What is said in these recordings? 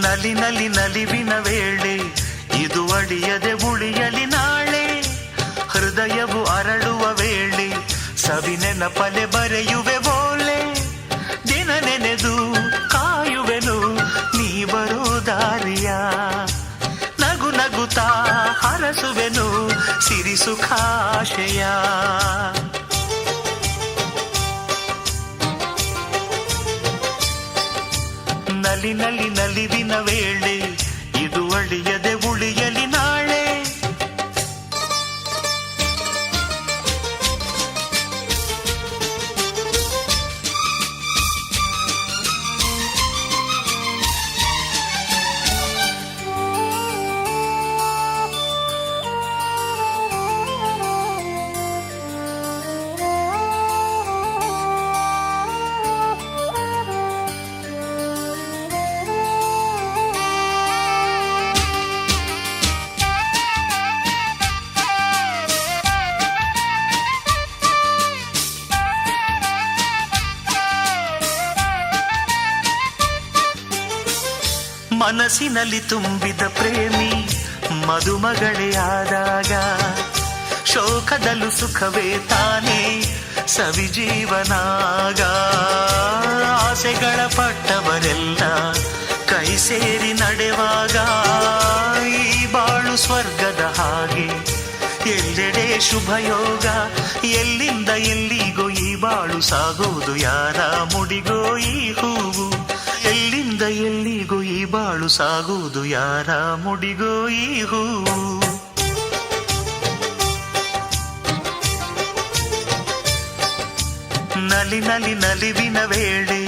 ನಲಿ ನಲಿ ನಲಿವಿನ ವೇಳೆ ಇದು ಅಳಿಯದೆ ಉಳಿಯಲಿ ನಾಳೆ. ಹೃದಯವು ಅರಳುವ ವೇಳೆ ಸವಿ ನೆನಪಲೆ ಬರೆಯುವೆ ಬೋಲೆ ದಿನ ನೆನೆದು ಕಾಯುವೆನು, ನೀ ಬರೋ ದಾರಿಯ. ನಗು ನಗುತ್ತಾ ಹರಸುವೆನು ಸಿರಿ ಸುಖಾಶಯ ನಲಿ ನಲಿ ನಲಿವಿನ ವೇಳೆ. ಇದು ಅಳಿಯದೆ ಉಳಿಯಲಿ ನಾಳೆ ಮನಸ್ಸಿನಲ್ಲಿ ತುಂಬಿದ ಪ್ರೇಮಿ ಮದುಮಗಳೇ ಆದಾಗ ಶೋಕದಲ್ಲೂ ಸುಖವೇ ತಾನೇ ಸವಿಜೀವನಾಗ ಆಸೆಗಳ ಪಟ್ಟವರೆಲ್ಲ ಕೈ ಸೇರಿ ನಡೆವಾಗ ಈ ಬಾಳು ಸ್ವರ್ಗದ ಹಾಗೆ ಎಲ್ಲೆಡೆ ಶುಭಯೋಗ ಎಲ್ಲಿಂದ ಎಲ್ಲಿಗೋ ಈ ಬಾಳು ಸಾಗೋದು ಯಾರ ಮುಡಿಗೋ ಈ ಹೂವು. ಬಾಳು ಸಾಗುವುದು ಯಾರ ಮುಡಿಗೋ ಈ ಹೂವು ನಲಿ ನಲಿ ನಲಿವಿನ ವೇಳೆ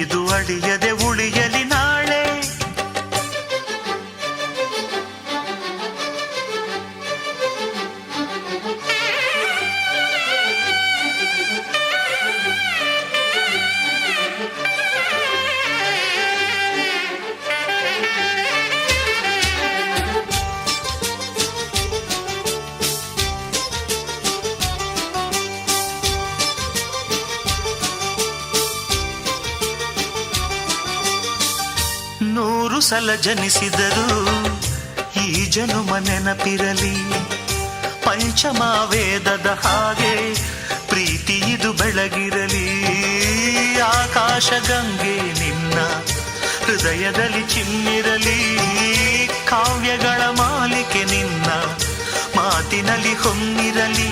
ಇದು ಅಳಿಯದೆ ಸಲ ಜನಿಸಿದರು. ಈ ಜನುಮ ನೆನಪಿರಲಿ. ಪಂಚಮ ವೇದದ ಹಾಗೆ ಪ್ರೀತಿ ಇದು ಬೆಳಗಿರಲಿ. ಆಕಾಶ ಗಂಗೆ ನಿನ್ನ ಹೃದಯದಲ್ಲಿ ಚಿಮ್ಮಿರಲಿ. ಕಾವ್ಯಗಳ ಮಾಲಿಕೆ ನಿನ್ನ ಮಾತಿನಲ್ಲಿ ಹೊಮ್ಮಿರಲಿ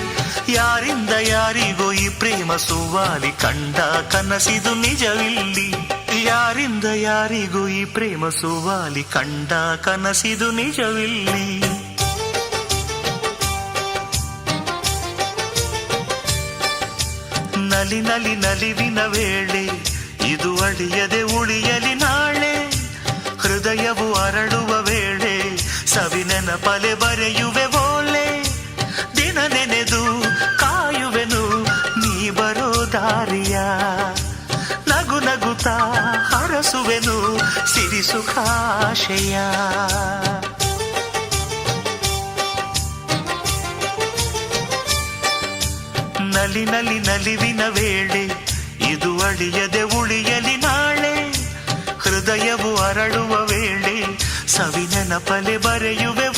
ಯಾರಿಂದ ಯಾರಿಗೋ ಈ ಪ್ರೇಮ ಸುವಾಲಿ ಕಂಡ ಕನಸಿದು ನಿಜವಿಲ್ಲಿ. ಯಾರಿಂದ ಯಾರಿಗೂ ಈ ಪ್ರೇಮ ಸುವಾಲಿ ಕಂಡ ಕನಸಿದು ನಿಜವಿಲ್ಲಿ? ನಲಿ ನಲಿ ನಲಿವಿನ ವೇಳೆ ಇದು ಅಳಿಯದೆ ಉಳಿಯಲಿ ನಾಳೆ. ಹೃದಯವು ಅರಳುವ ವೇಳೆ ಸವಿನೆನ ಪಲೆ ಬರೆಯುವೆ ಸುಖಾಶಯ. ನಲಿ ನಲಿ ನಲಿವಿನ ವೇಳೆ ಇದು ಅಳಿಯದೆ ಉಳಿಯಲಿ ನಾಳೆ. ಹೃದಯವು ಅರಳುವ ವೇಳೆ ಸವಿ ನೆನಪಲೆ ಬರೆಯುವೆ